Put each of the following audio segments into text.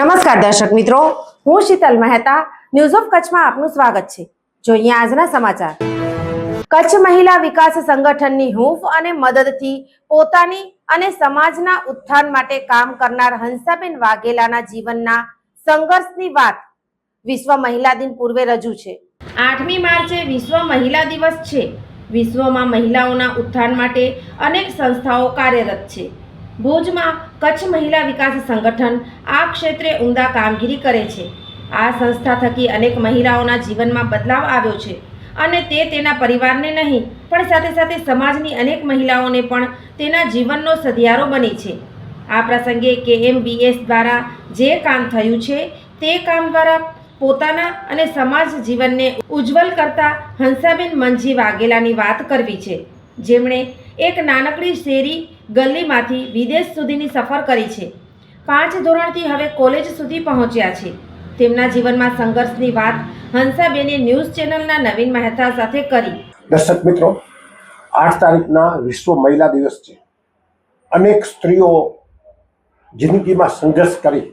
નમસ્કાર દર્શક મિત્રો. હું શીતલ મહેતા ન્યૂઝ ઓફ કચ્છમાં આપનું સ્વાગત છે. જોઈએ આજના સમાચાર. કચ્છ મહિલા વિકાસ સંગઠનની હૂંફ અને મદદથી પોતાની અને સમાજના ઉત્થાન માટે કામ કરનાર હંસાબેન વાઘેલાના જીવનના સંઘર્ષની વાત વિશ્વ મહિલા દિન પૂર્વે રજૂ છે. આઠમી માર્ચે વિશ્વ મહિલા દિવસ છે. વિશ્વમાં મહિલાઓના ઉત્થાન માટે અનેક સંસ્થાઓ કાર્યરત છે. ભુજમાં કચ્છ મહિલા વિકાસ સંગઠન આ ક્ષેત્રે ઉમદા કામગીરી કરે છે. આ સંસ્થા થકી અનેક મહિલાઓના જીવનમાં બદલાવ આવ્યો છે અને તે તેના પરિવારને નહીં, પણ સાથે સાથે સમાજની અનેક મહિલાઓને પણ તેના જીવનનો સધિયારો બની છે. આ પ્રસંગે કેએમબીએસ દ્વારા જે કામ થયું છે, તે કામ દ્વારા પોતાના અને સમાજ જીવનને ઉજ્જવલ કરતા હંસાબેન મંજી વાઘેલાની વાત કરવી છે. જેમણે એક નાનકડી શેરી ગલીમાંથી વિદેશ સુધીની સફર કરી છે. પાંચ ધોરણથી હવે કોલેજ સુધી પહોંચ્યા છે. તેમના જીવનમાં સંઘર્ષની વાત હંસાબેને ન્યૂઝ ચેનલના નવીન મહેતા સાથે કરી. દર્શક મિત્રો, આઠ તારીખના વિશ્વ મહિલા દિવસ છે. અનેક સ્ત્રીઓ જિંદગીમાં સંઘર્ષ કરી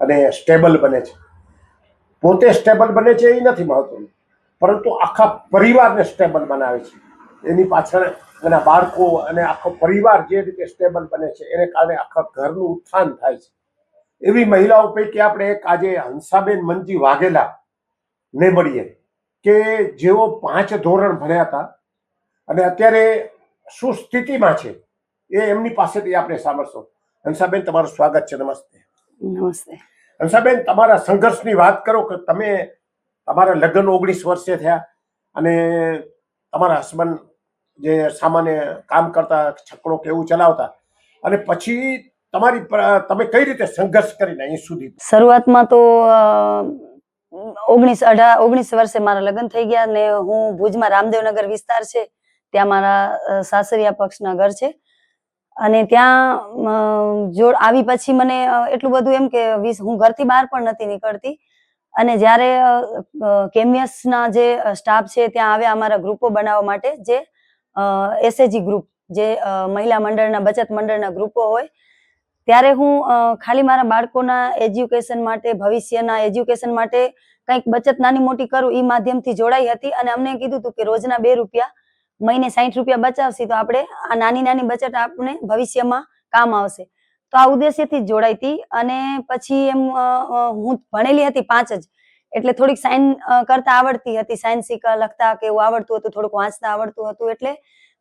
અને સ્ટેબલ બને છે. પોતે સ્ટેબલ બને છે એ નથી મહત્વનું. પરંતુ આખા પરિવારને સ્ટેબલ બનાવે છે. એની પાછળ એના બાળકો અને આખો પરિવાર જે રીતે સ્ટેબલ બને છે એને કારણે આખા ઘરનું ઉત્થાન થાય છે. એવી મહિલાઓ પૈકી આપણે એક આજે હંસાબેન મંજી વાઘેલા ને મળીએ કે જેઓ પાંચ ધોરણ ભણ્યા હતા અને અત્યારે શું સ્થિતિમાં છે એ એમની પાસેથી આપણે સાંભળશો. હંસાબેન તમારું સ્વાગત છે નમસ્તે. નમસ્તે. હંસાબેન તમારા સંઘર્ષની વાત કરો કે તમે તમારા લગ્ન ઓગણીસ વર્ષે થયા અને તમારા હસબન્ડ જે સામાન્ય કામ કરતા છકડો કે એવું ચલાવતા. અને પછી તમારી તમે કઈ રીતે સંઘર્ષ કરીને અહીં સુધી? શરૂઆતમાં તો ઓગણીસ અઢાર ઓગણીસ વર્ષે મારા લગ્ન થઈ ગયા ને હું ભુજમાં રામદેવનગર વિસ્તાર છે, ત્યાં મારા સાસરિયા પક્ષના ઘર છે. અને ત્યાં જોડ આવી પછી મને એટલું બધું એમ કે હું ઘરથી બહાર પણ નથી નીકળતી. અને જ્યારે કેમિયસના જે સ્ટાફ છે ત્યાં આવ્યા અમારા ગ્રુપો બનાવવા માટે, જે એસએજી ગ્રુપ જે મહિલા મંડળના, બચત મંડળના ગ્રુપો હોય, ત્યારે હું ખાલી મારા બાળકોના એજ્યુકેશન માટે, ભવિષ્યના એજ્યુકેશન માટે કંઈક બચત નાની મોટી કરું એ માધ્યમથી જોડાઈ હતી અને અમને કીધું હતું કે રોજના બે રૂપિયા, મહિને સાઠ રૂપિયા બચાવશી તો આપણે આ નાની નાની બચત આપણે ભવિષ્યમાં કામ આવશે. તો આ ઉદ્દેશ્યથી જ જોડાઈ હતી અને પછી એમ હું ભણેલી હતી પાંચ જ. એટલે થોડીક સાઇન કરતા આવડતી હતી. સાઇન લખતા કે એવું આવડતું હતું, થોડુંક વાંચતા આવડતું હતું. એટલે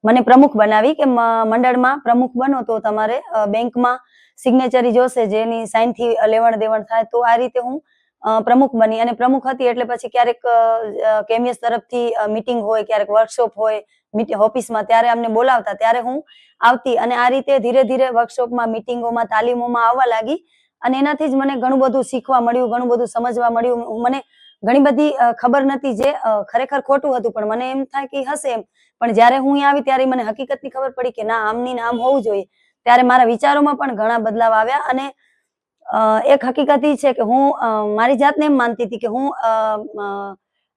મને પ્રમુખ બનાવી કે મંડળમાં પ્રમુખ બનો તો તમારે બેંકમાં સિગ્નેચરી જોશે, જેની સાઇનથી થી દેવણ થાય તો આ રીતે હું પ્રમુખ બની. અને પ્રમુખ હતી એટલે પછી ક્યારેક કેમિયસ તરફથી મીટિંગ હોય, ક્યારેક વર્કશોપ હોય ઓફિસમાં ત્યારે અમને બોલાવતા. ત્યારે હું આવતી અને આ રીતે ધીરે ધીરે વર્કશોપમાં મીટિંગોમાં તાલીમોમાં આવવા લાગી. અને એનાથી જ મને ઘણું બધું શીખવા મળ્યું, ઘણું બધું સમજવા મળ્યું. મને ઘણી બધી ખબર નથી જે ખરેખર ખોટું હતું, પણ મને એમ થાય કે હશે એમ. પણ જ્યારે હું અહીંયા આવી ત્યારે મને હકીકતની ખબર પડી કે ના, આમની નામ હોવું જોઈએ. ત્યારે મારા વિચારોમાં પણ ઘણા બદલાવ આવ્યા અને એક હકીકત એ છે કે હું મારી જાતને એમ માનતી હતી કે હું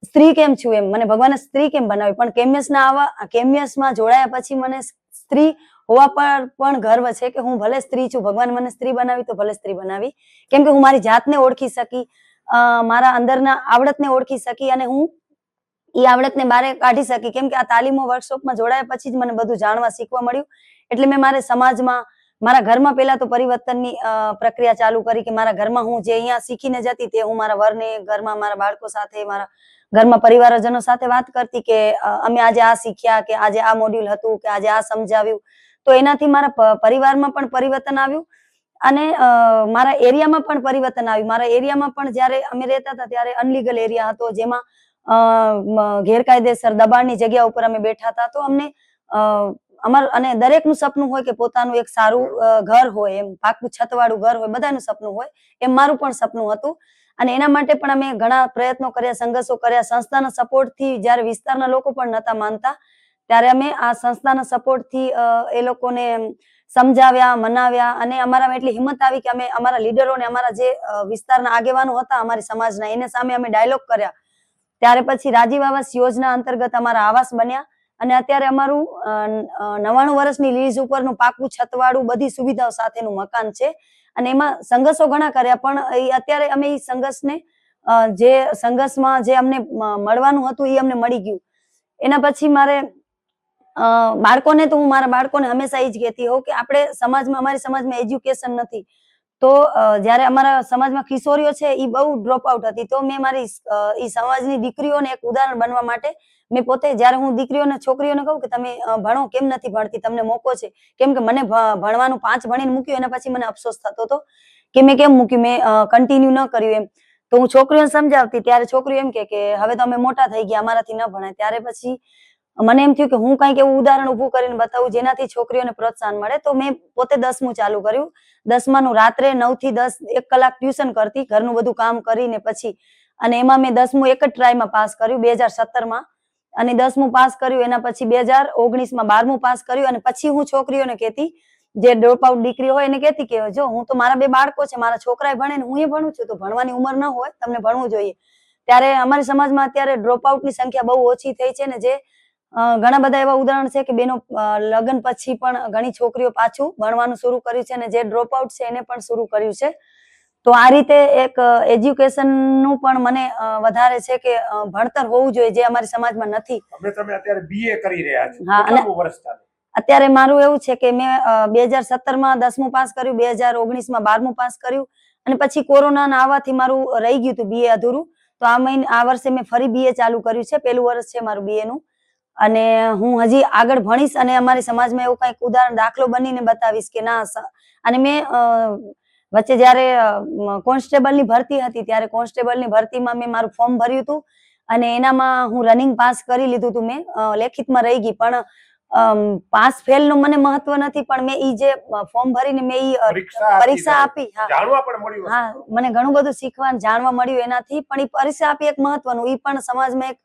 સ્ત્રી કેમ છું એમ. મને ભગવાને સ્ત્રી કેમ બનાવી? પણ કેમિયસના આવા કેમિયસમાં જોડાયા પછી મને સ્ત્રી હોવા પર પણ ગર્વ છે કે હું ભલે સ્ત્રી છું, ભગવાન મને સ્ત્રી બનાવી તો ભલે સ્ત્રી બનાવી. કેમ કે હું મારી જાતને ઓળખી શકી મારા અંદરના આવડતને ઓળખી શકી અને હું એ આવડતને બારે કાઢી શકી. કેમ કે આ તાલીમો વર્કશોપમાં જોડાયા પછી જ મને બધું જાણવા શીખવા મળ્યું. એટલે મેં મારે સમાજમાં, મારા ઘરમાં પહેલા તો પરિવર્તનની પ્રક્રિયા ચાલુ કરી કે મારા ઘરમાં હું જે અહીંયા શીખીને જતી તે હું મારા વરને, ઘરમાં મારા બાળકો સાથે, મારા ઘરમાં પરિવારજનો સાથે વાત કરતી કે અમે આજે આ શીખ્યા કે આજે આ મોડ્યુલ હતું કે આજે આ સમજાવ્યું. તો એનાથી મારા પરિવારમાં પણ પરિવર્તન આવ્યું. અને મારા એરિયામાં પણ પરિવર્તન આવ્યું. મારા એરિયામાં પણ જ્યારે અમે રહેતા હતા ત્યારે અનલીગલ એરિયા હતો, જેમાં ગેરકાયદેસર દબાણની જગ્યા ઉપર અમે બેઠા હતા. તો અમને અમાર, અને દરેકનું સપનું હોય કે પોતાનું એક સારું ઘર હોય, એમ પાકું છતવાળું ઘર હોય, બધાનું સપનું હોય, એમ મારું પણ સપનું હતું. અને એના માટે પણ અમે ઘણા પ્રયત્નો કર્યા, સંઘર્ષો કર્યા. સંસ્થાના સપોર્ટથી જ્યારે વિસ્તારના લોકો પણ નતા માનતા ત્યારે અમે આ સંસ્થાના સપોર્ટથી એ લોકોને સમજાવ્યા, મનાવ્યા અને અમારામાં એટલી હિંમત આવી કે અમે અમારા લીડરોને અમારા જે વિસ્તારના આગેવાનો હતા અમારી સમાજના, એને સામે અમે ડાયલોગ કર્યા. ત્યારે પછી રાજીવ આવાસ યોજના અંતર્ગત અમારા આવાસ બન્યા અને અત્યારે અમારું નવાણું વર્ષની લીઝ ઉપરનું પાકું, છતવાળું બધી સુવિધાઓ સાથેનું મકાન છે અને એમાં સંઘર્ષો ઘણા કર્યા, પણ એ અત્યારે અમે એ સંઘર્ષને જે સંઘર્ષમાં જે અમને મળવાનું હતું એ અમને મળી ગયું. એના પછી મારે બાળકોને તો હું મારા બાળકોને હંમેશા એ જ કહેતી હોઉં કે આપણે સમાજમાં, અમારી સમાજમાં એજ્યુકેશન નથી. તો જ્યારે અમારા સમાજમાં કિશોરીઓ છે એ બહુ ડ્રોપ આઉટ હતી. તો મેં મારી એ સમાજની દીકરીઓને એક ઉદાહરણ બનવા માટે મેં પોતે, જ્યારે હું દીકરીઓને, છોકરીઓને કહું કે તમે ભણો, કેમ નથી ભણતી, તમને મોકો છે? કેમ કે મને ભણવાનું પાંચ ભણીને મૂક્યું, એના પછી મને અફસોસ થતો હતો કે મેં કેમ મૂક્યું? મેં કન્ટિન્યુ ન કર્યું એમ. તો હું છોકરીઓને સમજાવતી, ત્યારે છોકરીઓ એમ કે, હવે તો અમે મોટા થઈ ગયા, અમારાથી ન ભણાય. ત્યારે પછી મને એમ થયું કે હું કંઈક એવું ઉદાહરણ ઊભું કરીને બતાવું જેનાથી છોકરીઓને પ્રોત્સાહન મળે. તો મેં પોતે દસમું ચાલુ કર્યું. દસમાનું રાત્રે નવથી દસ એક કલાક ટ્યુશન કરતી, ઘરનું બધું કામ કરીને પછી. અને એમાં મેં દસમું એક જ ટ્રાયમાં પાસ કર્યું બે હજાર સત્તરમાં. અને દસમું પાસ કર્યું, એના પછી બે હજાર ઓગણીસમાં બારમું પાસ કર્યું, અને પછી હું છોકરીઓને કહેતી, જે ડ્રોપ આઉટ દીકરી હોય એને કહેતી કે, જો, હું તો મારા બે બાળકો છે, મારા છોકરાએ ભણે ને હું એ ભણું છું, તો ભણવાની ઉંમર ન હોય, તમને ભણવું જોઈએ. ત્યારે અમારી સમાજમાં અત્યારે ડ્રોપની સંખ્યા બહુ ઓછી થઈ છે ને જે ઘણા બધા એવા ઉદાહરણ છે કે બેનો લગ્ન પછી પણ ઘણી છોકરીઓ પાછું ભણવાનું શરૂ કર્યું છે અને જે ડ્રોપ આઉટ છે એને પણ શરૂ કર્યું છે. તો આ રીતે એક એજ્યુકેશનનું પણ મને વધારે છે કે ભણતર હોવું જોઈએ જે અમારી સમાજમાં નથી. તમે અત્યારે બીએ કરી રહ્યા છો. હા, અને- કેટલામું વર્ષ ચાલે? અત્યારે મારું એવું છે કે મેં બે હજાર સત્તરમાં દસમું પાસ કર્યું બે હજાર ઓગણીસમાં બારમું પાસ કર્યું અને પછી કોરોના આવવાથી મારું રહી ગયું હતું બીએ અધૂરું. તો આ મહિને આ વર્ષે મેં ફરી બીએ ચાલુ કર્યું છે. પેલું વર્ષ છે મારું બીએ નું. અને હું હજી આગળ ભણીશ અને અમારી સમાજમાં એવું કંઈક ઉદાહરણ, દાખલો બનીને બતાવીશ કે ના અને મેં વચ્ચે જયારે કોન્સ્ટેબલની ભરતી હતી, ત્યારે કોન્સ્ટેબલની ભરતીમાં મેં મારું ફોર્મ ભર્યું હતું અને એનામાં હું રનિંગ પાસ કરી લીધું હતું મેં લેખિતમાં રહી ગઈ, પણ પાસ ફેલનું મને મહત્વ નથી પણ મેં ઈ જે ફોર્મ ભરીને મેં ઈ પરીક્ષા આપી હા. મને ઘણું બધું શીખવા જાણવા મળ્યું એનાથી પણ ઈ પરીક્ષા આપી એક મહત્વનું ઈ પણ સમાજમાં એક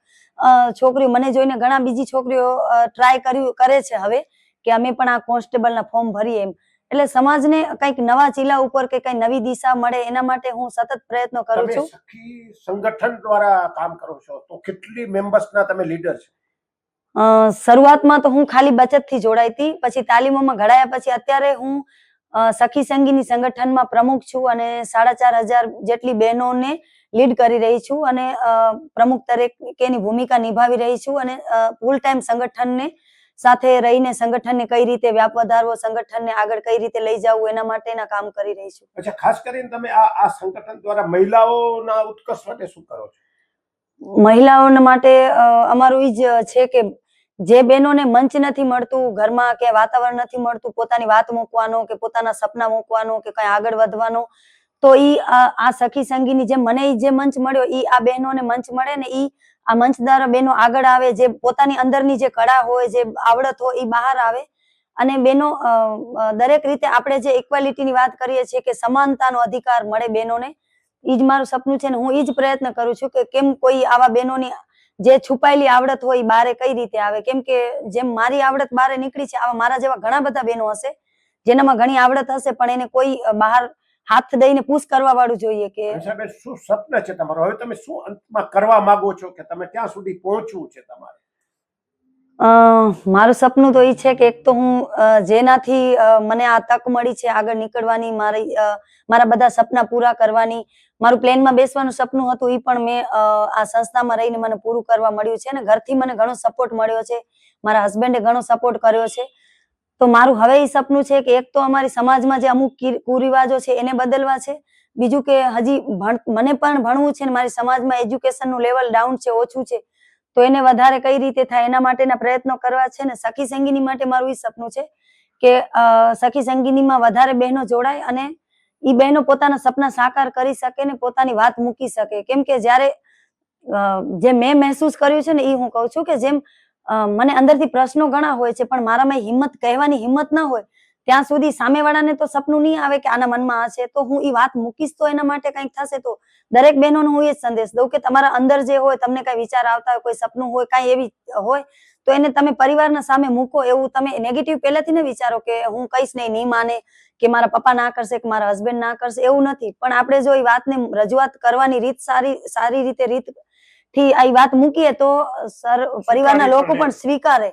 છોકરીઓ મને જોઈને ઘણા બીજી છોકરીઓ ટ્રાય કર્યું કરે છે હવે કે અમે પણ આ કોન્સ્ટેબલના ફોર્મ ભરીએ એમ. એટલે સમાજને કંઈક નવા ચીલા ઉપર કે કઈ નવી દિશા મળે એના માટે હું સતત પ્રયત્નો કરું છું. સંગઠન દ્વારા કામ કરો છો તો કેટલી મેમ્બર્સ ના તમે લીડર છો? શરૂઆતમાં તો હું ખાલી બચતથી જોડાઈ હતી. પછી તાલીમોમાં ઘડાયા પછી અત્યારે હું સખી સંગીની સંગઠનમાં પ્રમુખ છું અને સાડા ચાર હજાર જેટલી બહેનોને લીડ કરી રહી છું અને પ્રમુખ તરીકેની ભૂમિકા નિભાવી રહી છું અને ફૂલ ટાઈમ સંગઠનને સાથે રહીને સંગઠનને કઈ રીતે વ્યાપ વધારવો સંગઠનને આગળ કઈ રીતે લઈ જવું એના માટેના કામ કરી રહી છું. અચ્છા ખાસ કરીને તમે આ આ સંગઠન દ્વારા મહિલાઓના ઉત્કર્ષ માટે શું કરો છો? મહિલાઓને માટે અમારું એ જ છે કે જે બહેનોને મંચ નથી મળતું, ઘરમાં કે વાતાવરણ નથી મળતું, પોતાની વાત મૂકવાનો કે પોતાના સપના મૂકવાનો કે કઈ આગળ વધવાનો, તો ઈ આ સખી સંગીની જે મને જે મંચ મળ્યો, ઈ આ બહેનોને મંચ મળે ને ઈ આ મંચ દ્વારા બહેનો આગળ આવે, જે પોતાની અંદરની જે કળા હોય, જે આવડત હોય, ઈ બહાર આવે. અને બહેનો દરેક રીતે આપણે જે ઇક્વાલિટીની વાત કરીએ છીએ કે સમાનતાનો અધિકાર મળે બહેનોને, ઈ જ મારું સપનું છે ને હું ઈ જ પ્રયત્ન કરું છું કે કેમ કોઈ આવા બહેનોની જે છુપાયેલી આવડત હોય બારે કઈ રીતે આવે? કેમ કે જેમ મારી આવડત બારે નીકળી છે, આવા મારા જેવા ઘણા બધા બહેનો હશે, જેનામાં ઘણી આવડત હશે, પણ એને કોઈ બહાર હાથ દઈને પુશ કરવા વાળું જોઈએ કે શું સપના છે તમારું? હવે તમે શું અંતમાં કરવા માંગો છો કે તમે ક્યાં સુધી પહોંચવું છે તમારે? મારું સપનું તો એ છે કે એક તો હું જેનાથી મને આ તક મળી છે આગળ નીકળવાની, મારી મારા બધા સપના પૂરા કરવાની. મારું પ્લેનમાં બેસવાનું સપનું હતું એ પણ મેં આ સંસ્થામાં રહીને મને પૂરું કરવા મળ્યું છે અને ઘરથી મને ઘણો સપોર્ટ મળ્યો છે. મારા હસબન્ડે ઘણો સપોર્ટ કર્યો છે. તો મારું હવે એ સપનું છે કે એક તો અમારી સમાજમાં જે અમુક કુરિવાજો છે એને બદલવા છે. બીજું કે હજી મને પણ ભણવું છે મારી સમાજમાં એજ્યુકેશનનું લેવલ ડાઉન છે, ઓછું છે. તો એને વધારે કઈ રીતે થાય એના માટેના પ્રયત્નો કરવા છે ને સખી સંગીની માટે મારું એ સપનું છે કે સખી સંગીનીમાં વધારે બહેનો જોડાય અને એ બહેનો પોતાના સપના સાકાર કરી શકે ને પોતાની વાત મૂકી શકે. કેમ કે જ્યારે જે મેં મહેસૂસ કર્યું છે ને એ હું કહું છું કે જેમ મને અંદરથી પ્રશ્નો ઘણા હોય છે પણ મારામાં હિંમત, કહેવાની હિંમત ના હોય ત્યાં સુધી સામેવાળાને તો સપનું નહીં આવે કે આના મનમાં છે તો હું એ વાત મૂકીશ તો એના માટે કંઈક થશે તો. દરેક બહેનોને હું એ જ સંદેશ દઉં કે તમારા અંદર જે હોય તમને કઈ વિચાર આવતા હોય કોઈ સપનું હોય કઈ એવી હોય તો એને તમે પરિવારના સામે મૂકો એવું તમે નેગેટિવ પહેલાથી ને વિચારો કે હું કહીશ નહીં નહીં માને કે મારા પપ્પા ના કરશે કે મારા હસબન્ડ ના કરશે એવું નથી. પણ આપણે જો એ વાતને રજૂઆત કરવાની રીત સારી સારી રીતે રીતથી આ વાત મૂકીએ તો સર પરિવારના લોકો પણ સ્વીકારે.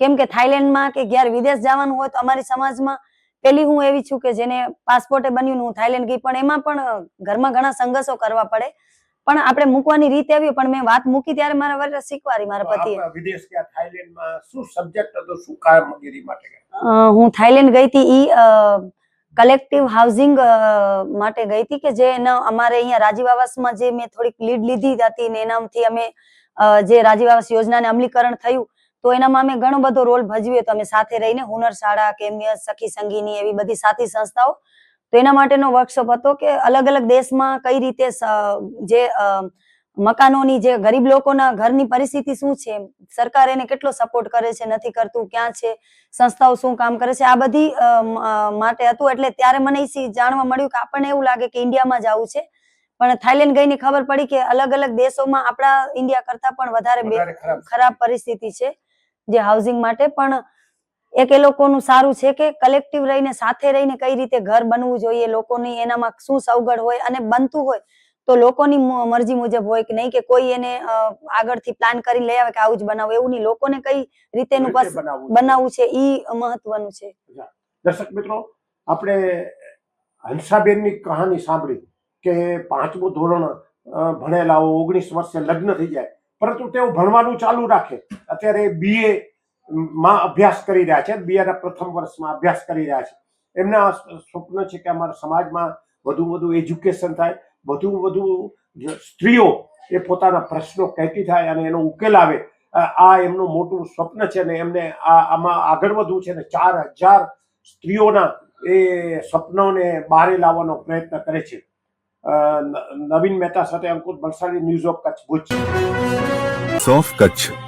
કેમ કે થાઈલેન્ડમાં કે ક્યારે વિદેશ જવાનું હોય તો અમારી સમાજમાં પેલી હું એવી છું કે જેને પાસપોર્ટે બન્યું ને હું થાઈલેન્ડ ગઈ પણ એમાં પણ ઘરમાં ઘણા સંઘર્ષો કરવા પડે. પણ આપણે મૂકવાની રીત એવી પણ મેં વાત મૂકી ત્યારે મારા વરે શીખવાડી મારા પતિ વિદેશ ગયા થાઈલેન્ડમાં શું સબ્જેક્ટ હતો શું કામગીરી માટે હું થાઈલેન્ડ ગઈ હતી ઈ કલેક્ટિવ હાઉસિંગ માટે ગઈ હતી કે જે એના અમારે અહીંયા રાજીવ આવાસમાં જે મેં થોડીક લીડ લીધી હતી ને એનાથી અમે જે રાજીવ આવાસ યોજનાને અમલીકરણ થયું તો એનામાં અમે ઘણો બધો રોલ ભજવ્યો તો અમે સાથે રહીને હુનર શાળા કેમિયસ સખી સંગીની એવી બધી સાથી સંસ્થાઓ. તો એના માટેનો વર્કશોપ હતો કે અલગ અલગ દેશમાં કઈ રીતે જે મકાનોની જે ગરીબ લોકોના ઘરની પરિસ્થિતિ શું છે સરકાર એને કેટલો સપોર્ટ કરે છે નથી કરતું ક્યાં છે સંસ્થાઓ શું કામ કરે છે આ બધી માટે હતું. એટલે ત્યારે મને જાણવા મળ્યું કે આપણને એવું લાગે કે ઇન્ડિયામાં જ આવું છે. પણ થાઈલેન્ડ ગઈને ખબર પડી કે અલગ અલગ દેશોમાં આપણા ઇન્ડિયા કરતા પણ વધારે. ખરાબ પરિસ્થિતિ છે. જે હાઉસિંગ માટે પણ એક એ લોકોનું સારું છે કે કલેક્ટિવ રહીને સાથે રહીને કઈ રીતે ઘર બનવું જોઈએ લોકોની એનામાં શું સવગડ હોય અને બનતું હોય તો લોકોની મરજી મુજબ હોય કે નહીં કે કોઈ એને આગળથી પ્લાન કરી લઈ આવે કે આવું જ બનાવો એવું નહીં. લોકોને કઈ રીતે એનું રીતે પસ- બનાવવું છે. બનાવવું ઈ મહત્વનું છે. દર્શક મિત્રો આપણે હંસાબેનની કહાની સાંભળી કે પાંચમું ધોરણ ભણેલા ઓગણીસ વર્ષે લગ્ન થઈ જાય પરંતુ તેઓ ભણવાનું ચાલુ રાખે. અત્યારે બીએ માં અભ્યાસ કરી રહ્યા છે. બીએના પ્રથમ વર્ષમાં અભ્યાસ કરી રહ્યા છે. એમના સ્વપ્ન છે કે અમારા સમાજમાં વધુ વધુ એજ્યુકેશન થાય વધુ વધુ સ્ત્રીઓ એ પોતાના પ્રશ્નો કહેતી થાય અને એનો ઉકેલ આવે. આ એમનું મોટું સ્વપ્ન છે ને એમને આ, આમાં આગળ વધવું છે ને ચાર હજાર સ્ત્રીઓના એ સ્વપ્નોને બહારે લાવવાનો પ્રયત્ન કરે છે. નવીન મહેતા સાથે Ankur Valsadi news of Kutch Bhuj. સોફ Kutch